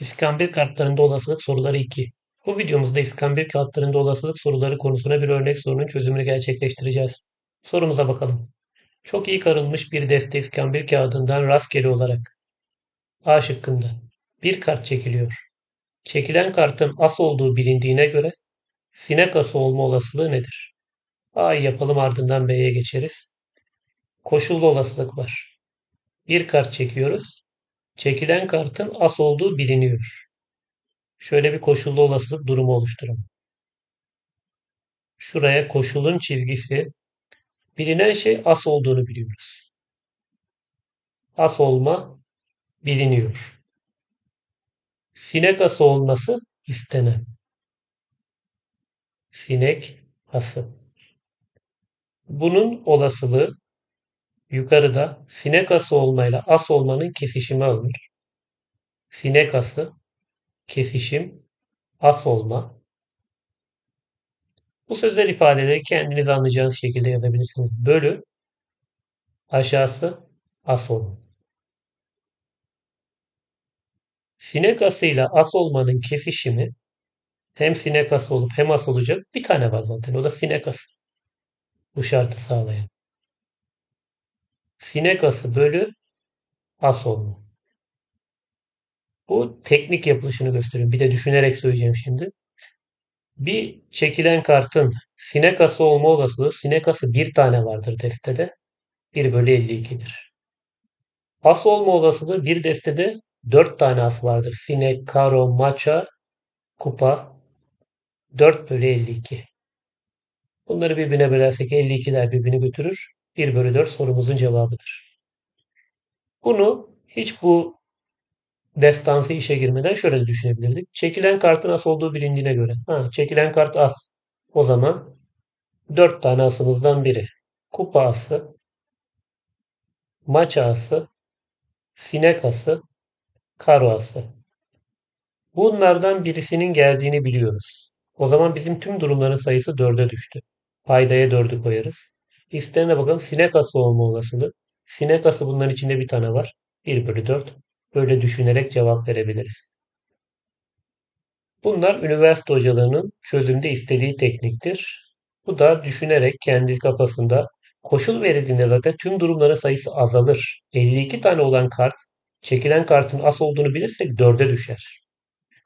İskambil kartlarında olasılık soruları 2. Bu videomuzda iskambil kartlarında olasılık soruları konusuna bir örnek sorunun çözümünü gerçekleştireceğiz. Sorumuza bakalım. Çok iyi karılmış bir deste iskambil kağıdından rastgele olarak A şıkkında bir kart çekiliyor. Çekilen kartın as olduğu bilindiğine göre sinek ası olma olasılığı nedir? A'yı yapalım ardından B'ye geçeriz. Koşullu olasılık var. Bir kart çekiyoruz. Çekilen kartın as olduğu biliniyor. Şöyle bir koşullu olasılık durumu oluşturalım. Şuraya koşulun çizgisi bilinen şey as olduğunu biliyoruz. As olma biliniyor. Sinek ası olması istenen. Sinek ası. Bunun olasılığı yukarıda sinek ası olmayla as olmanın kesişimi alınır. Sinek ası, kesişim, as olma. Bu sözler ifadeleri kendiniz anlayacağınız şekilde yazabilirsiniz. Bölü aşağısı as olma. Sinek asıyla as olmanın kesişimi hem sinek ası olup hem as olacak bir tane var zaten. O da sinek ası. Bu şartı sağlayan. Sinek ası bölü as olma. Bu teknik yapılışını gösteriyor. Bir de düşünerek söyleyeceğim şimdi. Bir çekilen kartın sinek ası olma olasılığı sinek ası bir tane vardır destede. 1 bölü 52'dir. As olma olasılığı bir destede 4 tane as vardır. Sinek, karo, maça, kupa 4 bölü 52. Bunları birbirine bölersek 52'ler birbirini götürür. 1 bölü 4 sorumuzun cevabıdır. Bunu hiç bu destansı işe girmeden şöyle düşünebilirdik. Çekilen kartın as olduğu bilindiğine göre. Ha, çekilen kart as. O zaman 4 tane asımızdan biri. Kupa ası, maç ası, sinek ası, karo ası. Bunlardan birisinin geldiğini biliyoruz. O zaman bizim tüm durumların sayısı 4'e düştü. Paydaya 4'ü koyarız. İstenene bakalım sinek ası olma olasılığı. Sinek ası bunların içinde bir tane var. 1 bölü 4. Böyle düşünerek cevap verebiliriz. Bunlar üniversite hocalarının çözümde istediği tekniktir. Bu da düşünerek kendi kafasında koşul verildiğinde zaten tüm durumların sayısı azalır. 52 tane olan kart çekilen kartın as olduğunu bilirsek 4'e düşer.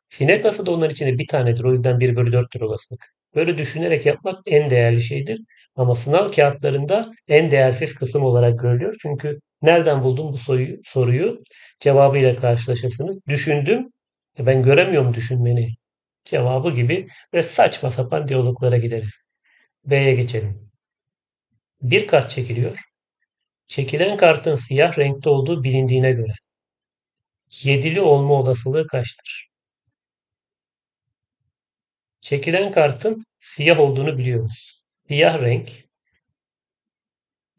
Sinek ası da onların içinde bir tanedir. O yüzden 1 bölü 4'tür olasılık. Böyle düşünerek yapmak en değerli şeydir. Ama sınav kağıtlarında en değersiz kısım olarak görülüyor. Çünkü nereden buldum bu soruyu, soruyu cevabıyla karşılaşırsınız. Düşündüm. E ben göremiyorum düşünmeni. Cevabı gibi ve saçma sapan diyaloglara gideriz. B'ye geçelim. Bir kart çekiliyor. Çekilen kartın siyah renkte olduğu bilindiğine göre yedili olma olasılığı kaçtır? Çekilen kartın siyah olduğunu biliyoruz. Siyah renk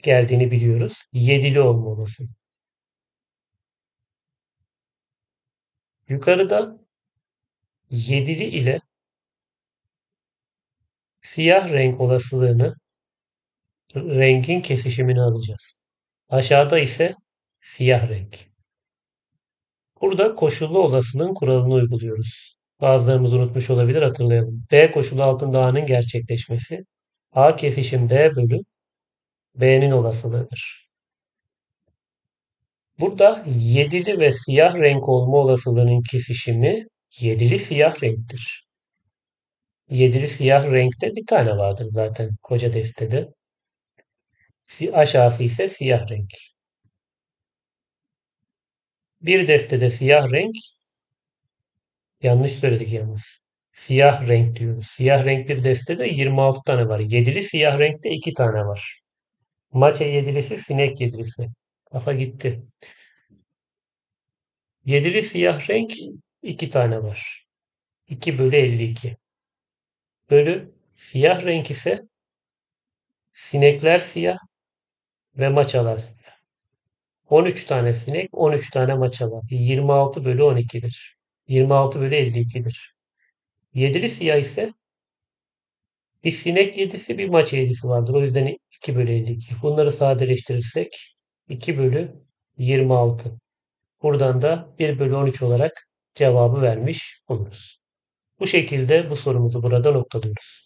geldiğini biliyoruz. Yedili olma olasılığı. Yukarıda yedili ile siyah renk olasılığını rengin kesişimini alacağız. Aşağıda ise siyah renk. Burada koşullu olasılığın kuralını uyguluyoruz. Bazılarımız unutmuş olabilir hatırlayalım. B koşulu altında A'nın gerçekleşmesi A kesişim B bölü B'nin olasılığıdır. Burada yedili ve siyah renk olma olasılığının kesişimi yedili siyah renktir. Yedili siyah renkte bir tane vardır zaten koca destede. Aşağısı ise siyah renk. Bir destede siyah renk yanlış söyledik yalnız. Siyah renk diyoruz. Siyah renk bir destede 26 tane var. Yedili siyah renkte 2 tane var. Maça yedilisi, sinek yedilisi. Kafa gitti. Yedili siyah renk 2 tane var. 2 bölü 52. Bölü siyah renk ise sinekler siyah ve maçalar siyah. 13 tane sinek, 13 tane maça var. 26 bölü 12'dir. 26 bölü 52'dir. Yedili siyah ise bir sinek yedisi bir maça yedisi vardır. O yüzden 2 bölü 52. Bunları sadeleştirirsek 2 bölü 26. Buradan da 1 bölü 13 olarak cevabı vermiş oluruz. Bu şekilde bu sorumuzu burada noktalıyoruz.